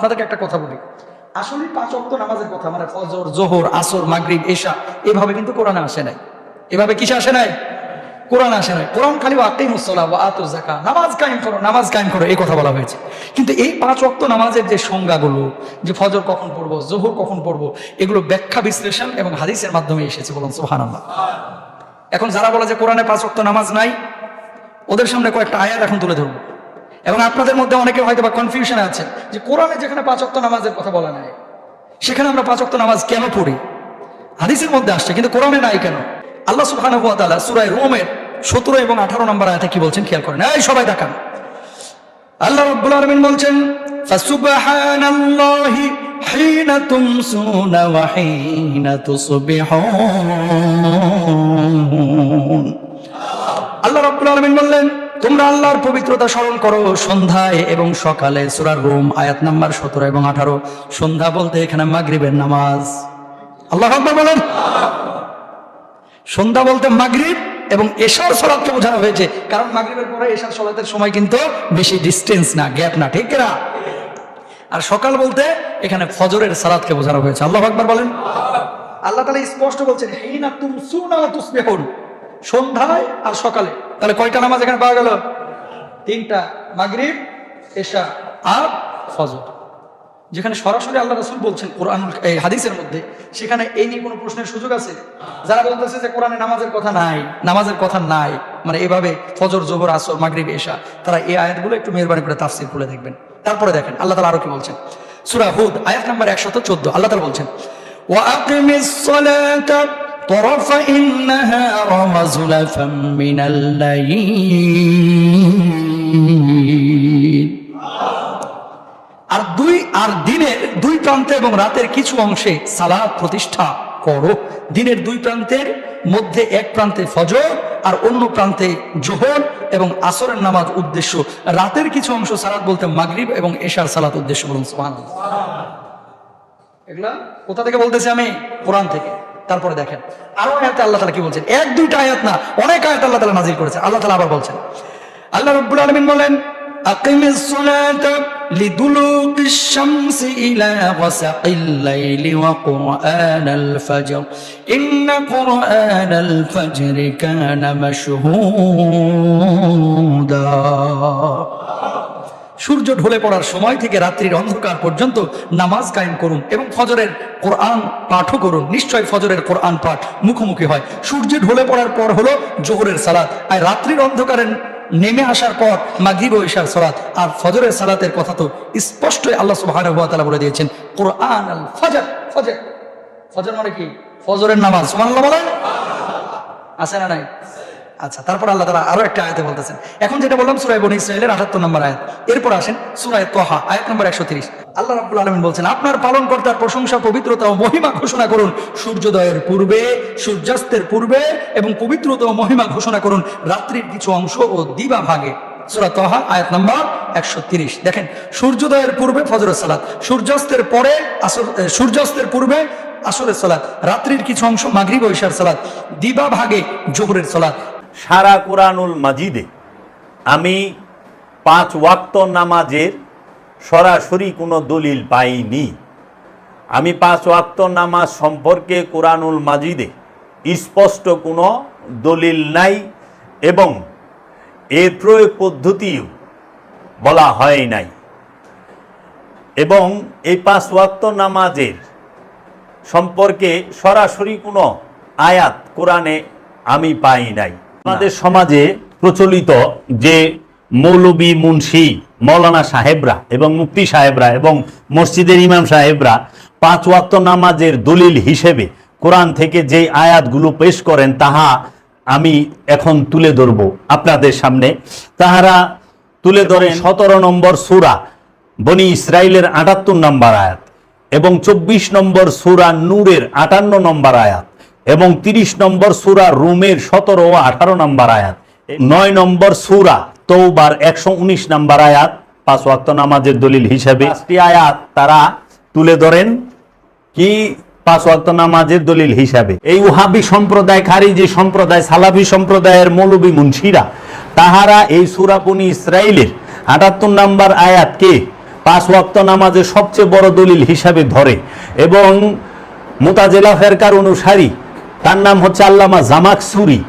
আপনাদেরকে একটা কথা বলি। আসলে পাঁচ অক্ত নামাজের কথা মানে ফজর, জোহর, আসর, মাগরিব, এশা, এভাবে কিন্তু কোরআনে আসে নাই। এভাবে কিসে আসে নাই? কোরআন আসে নাই। কোরআন খালি আত্মাই মুসলা নামাজ কায়েম করো, নামাজ কায়েম করো, এই কথা বলা হয়েছে। কিন্তু এই পাঁচ অক্ত নামাজের যে সংজ্ঞাগুলো, যে ফজর কখন পড়ব, জোহর কখন পড়ব, এগুলো ব্যাখ্যা, বিশ্লেষণ এবং হাদিসের মাধ্যমে এসেছে বলুন সোহান এখন যারা বলে যে কোরআনে পাঁচ অক্ত নামাজ নাই, ওদের সামনে কয়েকটা আয়াত এখন তুলে ধরবো। এবং আপনাদের মধ্যে অনেকে হয়তো বা কনফিউশন আছে যে কোরআনে যেখানে পাঁচ অক্ত নামাজের কথা বলা নাই, সেখানে আমরা পাঁচ অক্ত নামাজ কেন পড়ি? হাদিসের মধ্যে আসছে, কিন্তু কোরআনে নাই কেন? আল্লাহ সুবহানাহু ওয়া তাআলা সূরা রোমের 17 এবং 18 নম্বর আয়াতে কি বলছেন খেয়াল করেন? এই সবাই তাকান আল্লাহ রাব্বুল আলামিন বলছেন আল্লাহ রাব্বুল আলামিন বললেন তোমরা আল্লাহর পবিত্রতা স্মরণ করো। সন্ধ্যায় এবং সকালে সূরা রোম, আয়াত নাম্বার 17 এবং 18 সন্ধ্যা বলতে এখানে মাগরিবের নামাজ। আল্লাহ বলেন। সন্ধ্যা বলতে মাগরিব এবং এশার সলাদকে বোঝানো হয়েছে। কারণ মাগরিবের পরে এশার সলাতের সময় কিন্তু বেশি ডিস্টেন্স না গ্যাপ না, ঠিক না আর সকাল বলতে এখানে ফজরের সালাদকে বোঝানো হয়েছে। আল্লাহ আকবার বলেন। আল্লাহ তাআলা স্পষ্ট বলছেন, হিনা তুমসুনা ওয়া তুসবিহুন। সন্ধ্যায় আর সকালে। তাহলে কয়টা নামাজ এখানে পাওয়া গেল? তিনটা, মাগরিব এসা আর ফজর। যেখানে সরাসরি আল্লাহ রাসুল বলছেন কোরআন এই হাদিসের মধ্যে, সেখানে এই নিয়ে কোনো প্রশ্নের সুযোগ আছে? যারা বলতেছে যে কোরআনে নামাজের কথা নাই, নামাজের কথা নাই মানে এভাবে ফজর, জোহর, আসর, মাগরিব এসা তারা এই আয়াতগুলো একটু মেহরবানি করে তাফসির খুলে দেখবেন। তারপরে দেখেন, আল্লাহ তালা আরও কি বলছেন? সুরা হুদ, আয়াত নাম্বার একশত চোদ্দ, আল্লাহ তালা বলছেন, ওয়া الصلاة طرفي النهار وزلفا من الليل আর দুই আর দিনের দুই প্রান্তে এবং রাতের কিছু অংশে সালাদ প্রতিষ্ঠা করো দিনের দুই প্রান্তের মধ্যে এক প্রান্তে ফজর আর অন্য প্রান্তে জোহর এবং আসরের নামাজ উদ্দেশ্য রাতের কিছু অংশ সালাদ বলতে মাগরিব এবং এশার সালাত উদ্দেশ্য বলুন সুবহানাল্লাহ এগুলা কোথা থেকে বলতেছি আমি কোরআন থেকে তারপরে দেখেন আরো আয়াতে আল্লাহ তালা কি বলছেন এক দুইটা আয়াত না অনেক আয়াত আল্লাহ তালা নাজিল করেছে আল্লাহ তালা আবার বলছেন আল্লাহ রব্বুল আলমিন বলেন أقم الصلاة لدلوك الشمس إلى غسق الليل وقرآن الفجر إن قرآن الفجر كان مشهودا সূর্য ঢলে পড়ার সময় থেকে রাত্রির অন্ধকার পর্যন্ত নামাজ কায়েম করুন এবং ফজরের কোরআন পাঠও করুন। নিশ্চয় ফজরের কোরআন পাঠ মুখোমুখি হয়। সূর্য ঢলে পড়ার পর হলো জোহরের সালাত। আর রাত্রির অন্ধকারে নেমে আসার পর মাগরিব ও ইশার সালাত। আর ফজরের সালাতের কথা তো স্পষ্টই আল্লাহ ওয়া বলে দিয়েছেন, কোরআন আল ফজর। ফজর। ফজর মানে কি? ফজরের নামাজ। আছে না নাই? আচ্ছা তারপর আল্লাহ তারা আরও একটা আয়াতে বলতেছেন। এখন যেটা বললাম সুরাই বনি ইসরায়েলের আঠাত্তর নম্বর আয়াত। এরপর আসেন সুরায় তোহা, আয়াত নম্বর একশো তিরিশ। আল্লাহ রাব্বুল আলমিন বলছেন, আপনার পালন কর্তার প্রশংসা, পবিত্রতা ও মহিমা ঘোষণা করুন। সূর্যোদয়ের পূর্বে, সূর্যাস্তের পূর্বে এবং পবিত্রতা ও মহিমা ঘোষণা করুন। রাত্রির কিছু অংশ ও দিবা ভাগে। সুরা তোহা, আয়াত নম্বর একশো তিরিশ। দেখেন, সূর্যোদয়ের পূর্বে ফজরের সালাত, সূর্যাস্তের পরে আসর সূর্যাস্তের পূর্বে আসরের সালাত, রাত্রির কিছু অংশ মাগরিব ও ইশার সালাত, দিবা ভাগে জোহরের সালাত সারা কোরআনুল মাজিদে আমি পাঁচ ওয়াক্ত নামাজের সরাসরি কোনো দলিল পাইনি। আমি পাঁচ ওয়াক্ত নামাজ সম্পর্কে কোরআনুল মাজিদে স্পষ্ট কোনো দলিল নাই এবং এর প্রয়োগ পদ্ধতিও বলা হয় নাই। এবং এই পাঁচ ওয়াক্ত নামাজের সম্পর্কে সরাসরি কোনো আয়াত কোরআনে আমি পাই নাই। আমাদের সমাজে প্রচলিত যে মৌলবী মুন্সি, মৌলানা সাহেবরা এবং মুফতি সাহেবরা এবং মসজিদের ইমাম সাহেবরা পাঁচ ওয়াক্ত নামাজের দলিল হিসেবে কোরআন থেকে যে আয়াতগুলো পেশ করেন, তাহা আমি এখন তুলে ধরব আপনাদের সামনে। তাহারা তুলে ধরেন সতেরো নম্বর সুরা, বনি ইসরায়েলের আটাত্তর নম্বর আয়াত এবং চব্বিশ নম্বর সুরা নূরের আটান্ন নম্বর আয়াত। এবং তিরিশ নম্বর সুরা রুমের সতেরো ও আঠারো নম্বর আয়াত। নয় নম্বর সুরা তৌবার একশো উনিশ নম্বর আয়াত, পাঁচ ওয়াক্ত নামাজের দলিল হিসাবে। আয়াত তারা তুলে ধরেন কি পাঁচ ওয়াক্ত নামাজের দলিল হিসাবে। এই উহাবি সম্প্রদায় খারিজি সম্প্রদায়, সালাফি সম্প্রদায়ের মৌলবী মুন্সিরা, তাহারা এই সুরাপুনি ইসরায়েলের আটাত্তর নম্বর আয়াতকে পাঁচ ওয়াক্ত নামাজের সবচেয়ে বড় দলিল হিসাবে ধরে এবং মোতাজেলা ফেরকার অনুসারী তার নাম হচ্ছে আল্লামা জামাক সুরি।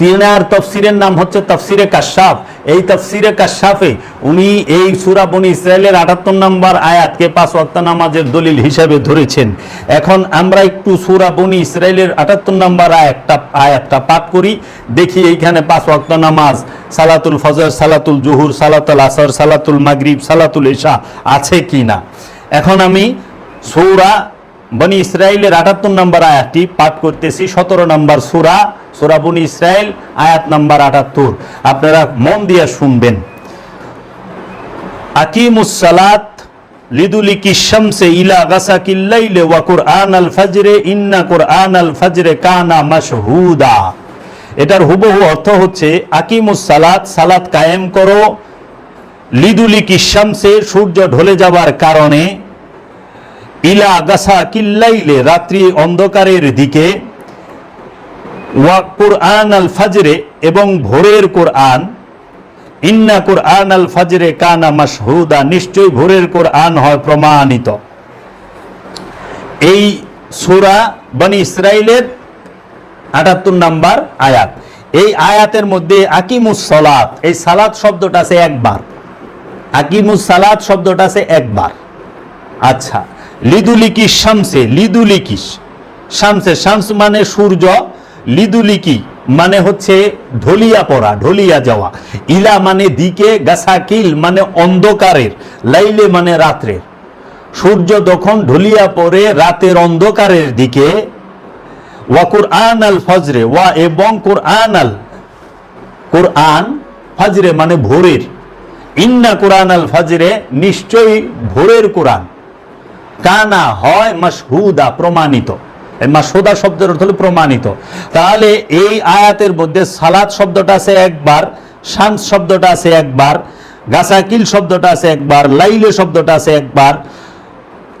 তিনার তফসিরের নাম হচ্ছে তফসিরে কাশাফ। এই তফসিরে কাশাফে উনি এই সুরা বনি ইসরায়েলের আটাত্তর নম্বর আয়াতকে পাঁচ ওয়াক্ত নামাজের দলিল হিসাবে ধরেছেন। এখন আমরা একটু সুরা বনি ইসরায়েলের আটাত্তর নম্বর আয়াতটা আয়াতটা পাঠ করি। দেখি এইখানে পাঁচ ওয়াক্ত নামাজ, সালাতুল ফজর, সালাতুল জুহুর, সালাতুল আসর, সালাতুল মাগরিব, সালাতুল ইশা আছে কি না এখন আমি সৌরা বনি ইসরায়েলের আটাত্তর নম্বর আয়াতটি পাঠ করতেছি, সতেরো নম্বর সুরা সুরা বনি ইসরায়েল আয়াত নম্বর আটাত্তর। আপনারা মন দিয়ে শুনবেন। আকিমুস সালাত লিদুলিকি শামসে ইলা গাসাকিল লাইলে ওয়া কুরআন আল ফাজরে ইন্না কুরআন আল ফাজরে কানা মাশহুদা। এটার হুবহু অর্থ হচ্ছে আকিমুস সালাত সালাত কায়েম করো, লিদুলিকি শামসে সূর্য ঢলে যাবার কারণে ইলা গাসা কিল্লাইলে, রাত্রি অন্ধকারের দিকে, ওয়া কুরআন আল ফাজরে এবং ভোরের কোরআন, ইন্না কোরআন আল ফাজরে কানা মাশহুদা, নিশ্চয়ই ভোরের কোরআন হয় প্রমাণিত। এই সূরা বনি ইসরাইলের আটাত্তর নাম্বার আয়াত। এই আয়াতের মধ্যে আকিমুস সালাত, এই সালাত শব্দটা আছে একবার। আকিমুস সালাত শব্দটা আছে একবার। আচ্ছা। লিদুলিকি শামসে লিদুলিকিস শামসে, শামস মানে সূর্য, লিদুলিকি মানে হচ্ছে ঢলিয়া পড়া, ঢলিয়া যাওয়া। ইলা মানে দিকে গাছাকিল মানে অন্ধকারের, লাইলে মানে রাত্রের। সূর্য যখন ঢলিয়া পড়ে রাতের অন্ধকারের দিকে, ওয়া কুরআন আল ফজরে, ওয়া এবং কুরআন আল কোরআন ফজরে মানে ভোরের। ইন্না কোরআন আল ফজরে নিশ্চয়ই ভোরের কোরআন। কানা হয় মাসহুদা প্রমাণিত। মাসহুদা শব্দের অর্থ হলো প্রমাণিত। তাহলে এই আয়াতের মধ্যে সালাদ শব্দটা আছে একবার, শামস শব্দটা আছে একবার গাসাকিল শব্দটা আছে একবার, লাইলে শব্দটা আছে একবার,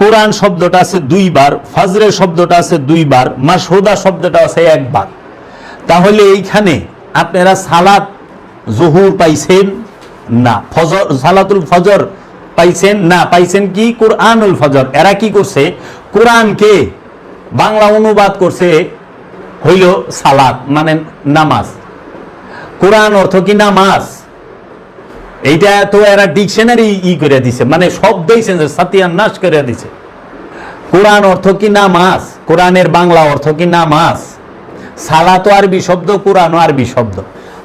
কোরআন শব্দটা আছে দুইবার ফাজরে শব্দটা আছে দুইবার মাসহুদা শব্দটা আছে একবার। তাহলে এইখানে আপনারা সালাত জহুর পাইছেন না, ফজর, সালাতুল ফজর পাইছেন না পাইছেন কি? কোরআনুল ফজর। এরা কি করছে? কোরআনকে বাংলা অনুবাদ করছে হইল সালাত মানে নামাজ। কোরআন অর্থ কি নামাজ? এইটা তো এরা ডিকশনারি ই করে দিছে মানে শব্দই সাতিয়ান নাশ করে দিছে। কোরআন অর্থ কি নামাজ? কোরআনের বাংলা অর্থ কি নামাজ? সালাত আরবি শব্দ, কোরআনও আরবি শব্দ।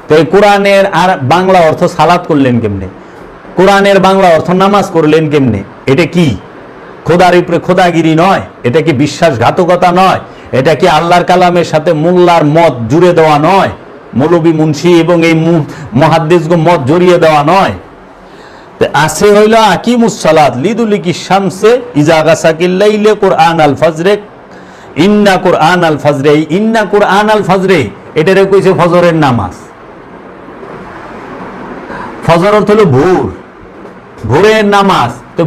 তো এই কোরআনের আর বাংলা অর্থ সালাত করলেন কেমনে? কোরআনের বাংলা অর্থ নামাজ করলেন কেমনে? এটা কি? খোদার উপরে খোদাগিরি নয়? এটা কি বিশ্বাসঘাতকতা নয়? এটা কি আল্লাহর কালামের সাথে মোল্লার মত জুড়ে দেওয়া নয়? মৌলবী মুন্সি এবং এই মহাদ্দেশগো মত জড়িয়ে দেওয়া নয়? আছে হইল আকিমুস সালাত, লিদুলিকি শামসে, ইজা গাসাকিল্লাইলে কোরআন আল ফজরে, ইন্না কোরআন আল ফজরে ইন্না কোরআন আল ফজরে, এটারে কইছে ফজরের নামাজ। ফজর অর্থ হলো ভোর। ভোরের নামাজ, তো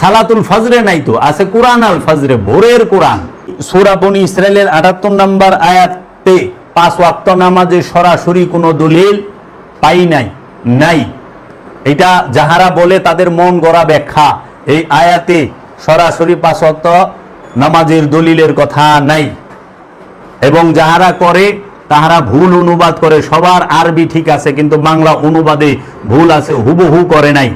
সালাতুল ফজরে নাই তো, আছে কোরআন আল ফজরে, ভোরের কোরআন। সূরা বনি ইসরায়েলের আটাত্তর নম্বর আয়াতে, পাঁচ ওয়াক্ত নামাজে সরাসরি কোনো দলিল পাই নাই নাই। এটা যাহারা বলে তাদের মন গড়া ব্যাখ্যা। এই আয়াতে সরাসরি পাঁচ ওয়াক্ত নামাজের দলিলের কথা নাই। এবং যাহারা করে, তাহারা ভুল অনুবাদ করে, সবার আরবি ঠিক আছে, কিন্তু বাংলা অনুবাদে ভুল আছে, হুবহু করে নাই।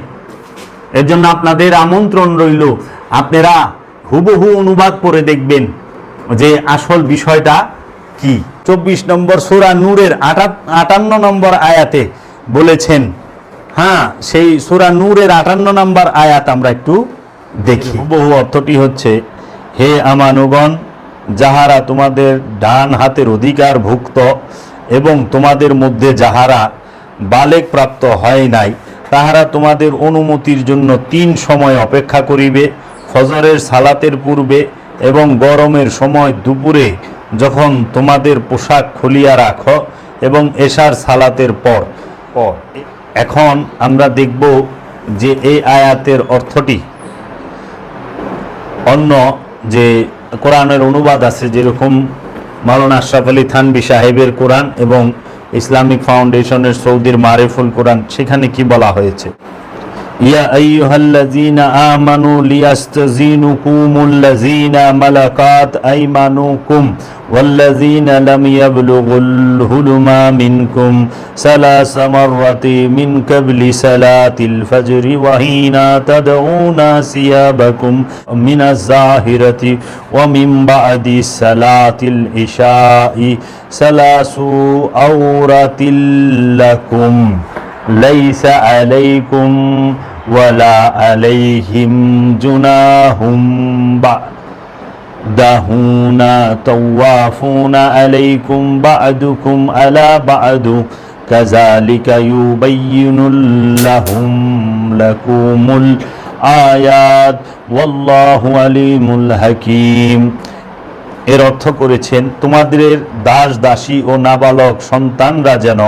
এর জন্য আপনাদের আমন্ত্রণ রইল। আপনারা হুবহু অনুবাদ করে দেখবেন যে আসল বিষয়টা কি। চব্বিশ নম্বর সুরা নূরের আটা- আটান্ন নম্বর আয়াতে বলেছেন হ্যাঁ সেই সুরা নূরের আটান্ন নম্বর আয়াত আমরা একটু দেখি। বহু অর্থটি হচ্ছে, হে আমানুগণ, যাহারা তোমাদের ডান হাতের অধিকার ভুক্ত এবং তোমাদের মধ্যে যাহারা বালেক প্রাপ্ত হয় নাই তাহারা তোমাদের অনুমতির জন্য তিন সময় অপেক্ষা করিবে ফজরের সালাতের পূর্বে এবং গরমের সময় দুপুরে যখন তোমাদের পোশাক খুলিয়া রাখো এবং এশার সালাতের পর। এখন আমরা দেখব যে এই আয়াতের অর্থটি। অন্য যে কোরআনের অনুবাদ আছে যেরকম মাওলানা আশরাফ আলী থানবি সাহেবের কোরআন এবং ইসলামিক ফাউন্ডেশনের সৌদির মারেফুল কোরআন সেখানে কি বলা হয়েছে? يا أيها الذين آمنوا ليستزينكم الذين ملكات أيمانكم والذين لم يبلغوا الهلم منكم ثلاث مرات من قبل صلاة الفجر وحين تدعون ثيابكم من الظاهرة ومن بعد صلاة العشاء ثلاث عورة لكم. ليس عليكم ولا عليهم جناح بعدهن توافون عليكم بعدكم على بعد كذلك يبين لهم لكم الآيات والله عليم الحكيم এর অর্থ করেছেন তোমাদের দাস দাসী ও নাবালক সন্তানরা যেন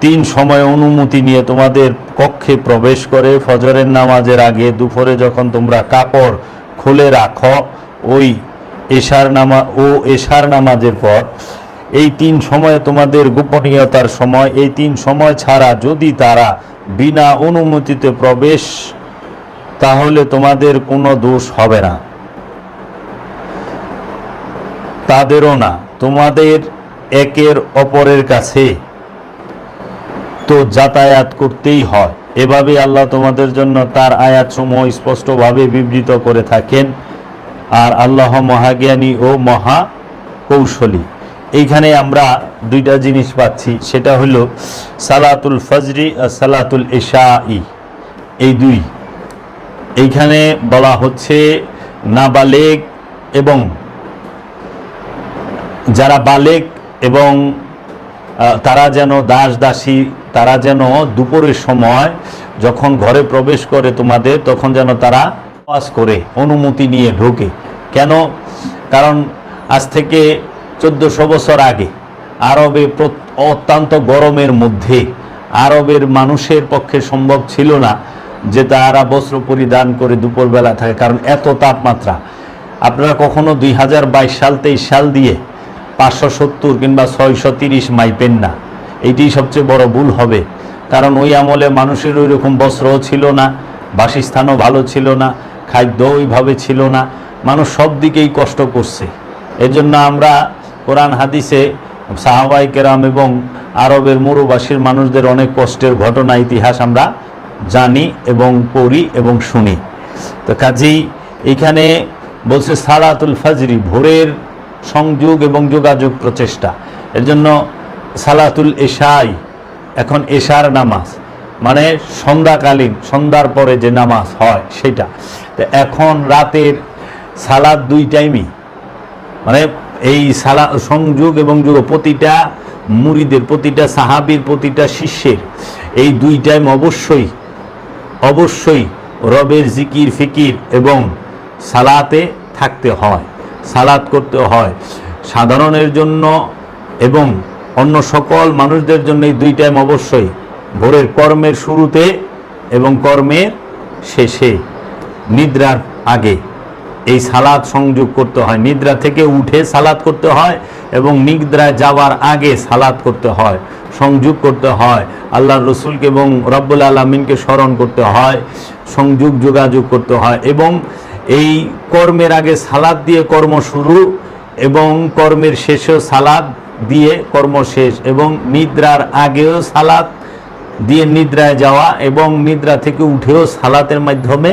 তিন সময় অনুমতি নিয়ে তোমাদের কক্ষে প্রবেশ করে ফজরের নামাজের আগে দুপুরে যখন তোমরা কাপড় খুলে রাখো, ওই এশার নামা, ও এশার নামাজের পর, এই তিন সময়ে তোমাদের গোপনীয়তার সময়, এই তিন সময় ছাড়া যদি তারা বিনা অনুমতিতে প্রবেশ, তাহলে তোমাদের কোনো দোষ হবে না। তাদেরও না, তোমাদের একের অপরের কাছে। তো যাতায়াত করতেই হয়। এভাবে আল্লাহ তোমাদের জন্য তার আয়াতসমূহ স্পষ্টভাবে বিবৃত করে থাকেন। আর আল্লাহ মহাজ্ঞানী ও মহা কৌশলী এইখানে আমরা দুইটা জিনিস পাচ্ছি। সেটা হলো সালাতুল ফজরি আর সালাতুল এশাই। এই দুই। এইখানে বলা হচ্ছে নাবালেগ এবং যারা বালেক এবং তারা যেন দাস দাসী, তারা যেন দুপুরের সময় যখন ঘরে প্রবেশ করে তোমাদের, তখন যেন তারা পাস করে, অনুমতি নিয়ে ঢোকে। কেন? কারণ আজ থেকে চোদ্দশো বছর আগে আরবে অত্যন্ত গরমের মধ্যে আরবের মানুষের পক্ষে সম্ভব ছিল না যে তারা বস্ত্র পরিধান করে দুপুরবেলা থাকে, কারণ এত তাপমাত্রা। আপনারা কখনো দুই হাজার বাইশ সাল, তেইশ সাল দিয়ে পাঁচশো সত্তর কিংবা ছয়শো তিরিশ মাইপেন না। এইটি সবচেয়ে বড় ভুল হবে। কারণ ওই আমলে মানুষের ওই রকম বস্ত্রও ছিল না, বাসস্থানও ভালো ছিল না খাদ্য ওইভাবে ছিল না। মানুষ সব দিকেই কষ্ট করছে। এজন্য আমরা কোরআন, হাদিসে সাহাবাই কেরাম এবং আরবের মরুবাসীর মানুষদের অনেক কষ্টের ঘটনা, ইতিহাস আমরা জানি এবং পড়ি এবং শুনি। তো কাজেই এখানে বলছে সালাতুল ফাজরি, ভোরের সংযোগ এবং যোগাযোগ প্রচেষ্টা। এর জন্য সালাতুল এশাই, এখন এশার নামাজ মানে সন্ধ্যাকালীন, সন্ধ্যার পরে যে নামাজ হয় সেটা। তো এখন রাতের সালাদ দুই টাইমই। মানে এই সালা, সংযোগ এবং যুগ, প্রতিটা মুরিদের প্রতিটা সাহাবির, প্রতিটা শিষ্যের এই দুই টাইম অবশ্যই অবশ্যই রবের জিকির, ফিকির এবং সালাতে থাকতে হয়। সালাত করতে হয়। সাধারণের জন্য এবং অন্য সকল মানুষদের জন্য এই দুই টাইম অবশ্যই। ভোরের কর্মের শুরুতে এবং কর্মের শেষে, নিদ্রার আগে। এই সালাদ সংযোগ করতে হয়। নিদ্রা থেকে উঠে সালাদ করতে হয় এবং নিদ্রায় যাওয়ার আগে সালাদ করতে হয়। সংযোগ করতে হয়। আল্লাহ রসুলকে এবং রব্বুল আলমিনকে স্মরণ করতে হয়। সংযোগ যোগাযোগ করতে হয় এবং এই কর্মের আগে সালাদ দিয়ে কর্ম শুরু এবং কর্মের শেষেও সালাদ দিয়ে কর্ম শেষ এবং নিদ্রার আগেও সালাদ দিয়ে নিদ্রায় যাওয়া এবং নিদ্রা থেকে উঠেও সালাতের মাধ্যমে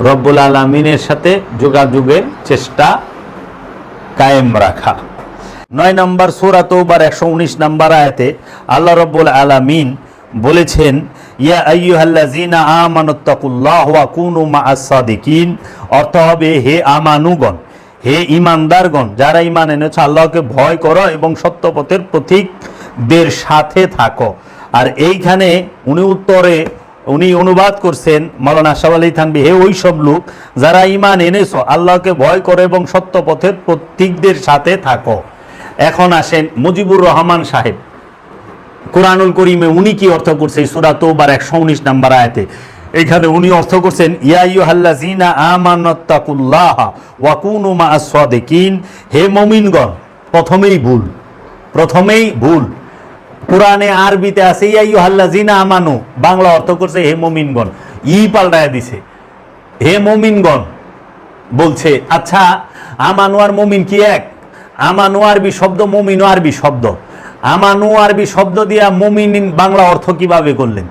রব্বুল আলমিনের সাথে যোগাযোগের চেষ্টা কায়েম রাখা। নয় নম্বর সুরা তৌবার একশো উনিশ নম্বর আয়াতে আল্লাহ রব্বুল আলামিন বলেছেন ইয়া আইয়ুহাল্লাযীনা আমানুত্তাকুল্লাহ ওয়া কুনু মাআস সাদিকিন। অর্থ হবে হে আমানুগণ, হে ইমানদারগণ, যারা ইমান এনেছো, আল্লাহকে ভয় করো এবং সত্যপথের প্রতীকদের সাথে থাকো। আর এইখানে উনি উত্তরে, উনি অনুবাদ করছেন মৌলানা আশাফ আলী থানবি হে ওই সব লোক, যারা ইমান এনেছো, আল্লাহকে ভয় করো এবং সত্য পথের প্রতীকদের সাথে থাকো। এখন আসেন মুজিবুর রহমান সাহেব। কোরআনুল করিমে উনি কি অর্থ করছে সুরা তোবার একশো উনিশ নাম্বার আয়াতে। এখানে উনি অর্থ করছেন ইয়াইহাল্লাজিনা আমানাত্তাকুল্লাহ ওয়া কুনু মাআস সাদিকিন। হে মুমিনগণ, প্রথমেই ভুল প্রথমেই ভুল। কোরআনে আরবিতে আছে ইয়াইয়ু হাল্লাজিনা আমানু। বাংলা অর্থ করছে, হে মমিনগণ। ই পাল্টায় দিছে। হে মমিনগণ, বলছে আচ্ছা আমানু আর মমিন কি এক? আমানু আরবি শব্দ মমিনও আরবি শব্দ। আমানু আরবি শব্দ দিয়া মমিন বাংলা অর্থ কীভাবে করলেন?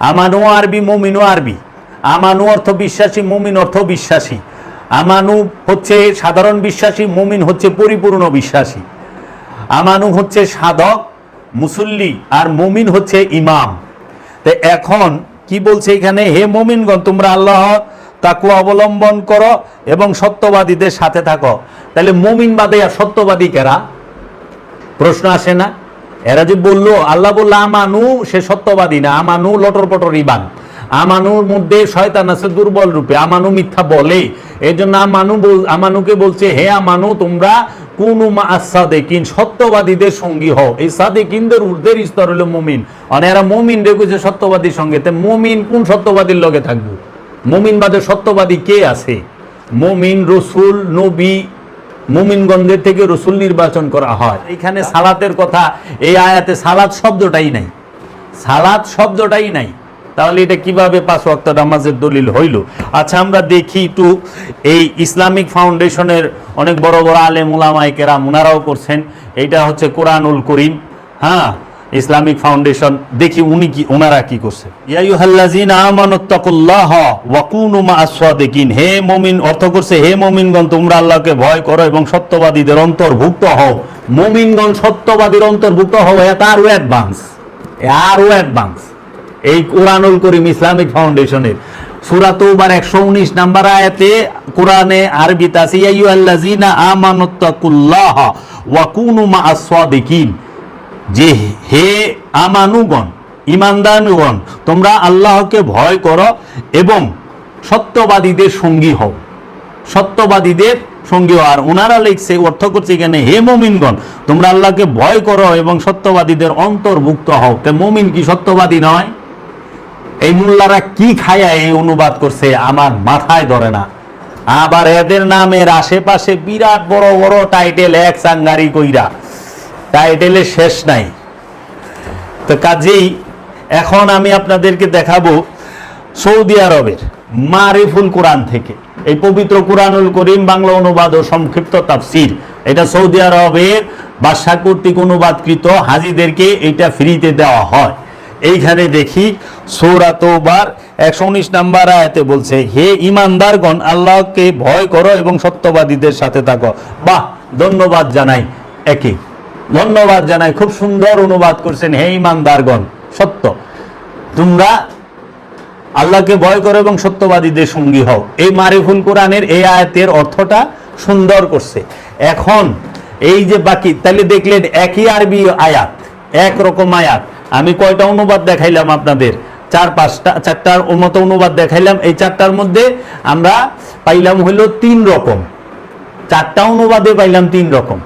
আমানু আরবি মমিনও আরবি আমানু অর্থ বিশ্বাসী, মমিন অর্থ বিশ্বাসী। আমানু হচ্ছে সাধারণ বিশ্বাসী, মমিন হচ্ছে পরিপূর্ণ বিশ্বাসী। আমানু হচ্ছে সাধক, মুসল্লি আর মমিন হচ্ছে ইমাম। তো এখন কি বলছে এখানে? হে মমিনগণ, তোমরা আল্লাহ তাকু অবলম্বন করো এবং সত্যবাদীদের সাথে থাকো। তাহলে মমিন বাদে আর সত্যবাদী কেরা? প্রশ্ন আসে না? এরা যে বলল, আল্লাহ বলল, আমানু, সে সত্যবাদী না। আমানু লটর পটর ইবান। আমানুর মধ্যে শয়তান আছে দুর্বল রূপে। আমানু মিথ্যা বলে। এই জন্য আমানু আমানুকে বলছে, হে আমানু, তোমরা কোন সাদেকিন, সত্যবাদীদের সঙ্গী হও। এই সাদেকিনদের ঊর্ধ্বের স্তর হলো মমিন। আর এরা মমিন রেখেছে সত্যবাদীর সঙ্গে। তে মমিন কোন সত্যবাদীর লগে থাকব? মমিন বাদে সত্যবাদী কে আছে? মমিন রসুল, নবী মুমিনগঞ্জের থেকে রসুল নির্বাচন করা হয়। এখানে সালাতের কথা, এই আয়াতে সালাত শব্দটাই নাই। সালাত শব্দটাই নাই। তাহলে এটা কীভাবে পাঁচ ওয়াক্ত নামাজের দলিল হইল? আচ্ছা আমরা দেখি একটু এই ইসলামিক ফাউন্ডেশনের অনেক বড় বড় আলেম উলামায়ে কেরাম ওনারাও করছেন। এটা হচ্ছে কোরআনুল করিম। হ্যাঁ ইসলামিক ফাউন্ডেশন, দেখি উনি কি ওনারা কি করছে। হে মুমিন, অর্থ করছে, হে মুমিনগণ, তোমরা আল্লাহকে ভয় করো এবং সত্যবাদীদের অন্তর্ভুক্ত হও। মুমিনগণ সত্যবাদীর অন্তর্ভুক্ত হও এটা আরও অ্যাডভান্স আরও অ্যাডভান্স। এই কোরআনুল করিম ইসলামিক ফাউন্ডেশনের সূরা তৌবার 119 নাম্বার আয়াতে কোরআনে আরবিতে আছে ইয়াইয়ুহাল্লাযিনা আমানুত্তাকুল্লাহ ওয়া কুনু মা'আস সাদিকিন। যে হে আমানুগণ, ইমানদানুগণ, তোমরা আল্লাহকে ভয় করো এবং সত্যবাদীদের সঙ্গী হও। সত্যবাদীদের সঙ্গী হও। আর ওনারা লিখছে অর্থ করছে এখানে, হে মমিনগণ, তোমরা আল্লাহকে ভয় করো এবং সত্যবাদীদের অন্তর্ভুক্ত হও। তে মমিন কি সত্যবাদী নয়? এই মোল্লারা কি খায়া এই অনুবাদ করছে, আমার মাথায় ধরে না। আবার এদের নামের আশেপাশে বিরাট বড় বড় টাইটেল এক সাঙ্গারি কইরা। টাইটেলের শেষ নাই। তো কাজেই এখন আমি আপনাদেরকে দেখাবো সৌদি আরবের মারিফুল কোরআন থেকে। এই পবিত্র কোরআনুল করিম বাংলা অনুবাদ ও সংক্ষিপ্ত তাফসির। এটা সৌদি আরবের বাদশাহ কর্তৃক অনুবাদকৃত, হাজিদেরকে এটা ফ্রিতে দেওয়া হয়। এইখানে দেখি সৌরাতবার একশো উনিশ নাম্বার আয়াতে বলছে, হে ইমানদারগণ, আল্লাহকে ভয় করো এবং সত্যবাদীদের সাথে থাকো। বাহ, ধন্যবাদ জানাই একে। ধন্যবাদ জানাই, খুব সুন্দর অনুবাদ করছেন হে ইমানদারগণ, সত্য। তোমরা আল্লাহকে ভয় করো এবং সত্যবাদীদের সঙ্গী হও। এই মারিফুল কোরআনের এই আয়াতের অর্থটা সুন্দর করছে। এখন এই যে বাকি, তাহলে দেখলেন একই আরবি আয়াত, এক রকম আয়াত। আমি কয়টা অনুবাদ দেখাইলাম আপনাদের? চার, পাঁচটা, চারটার মতো অনুবাদ দেখাইলাম। এই চারটার মধ্যে আমরা পাইলাম হইল তিন রকম। চারটা অনুবাদে পাইলাম তিন রকম।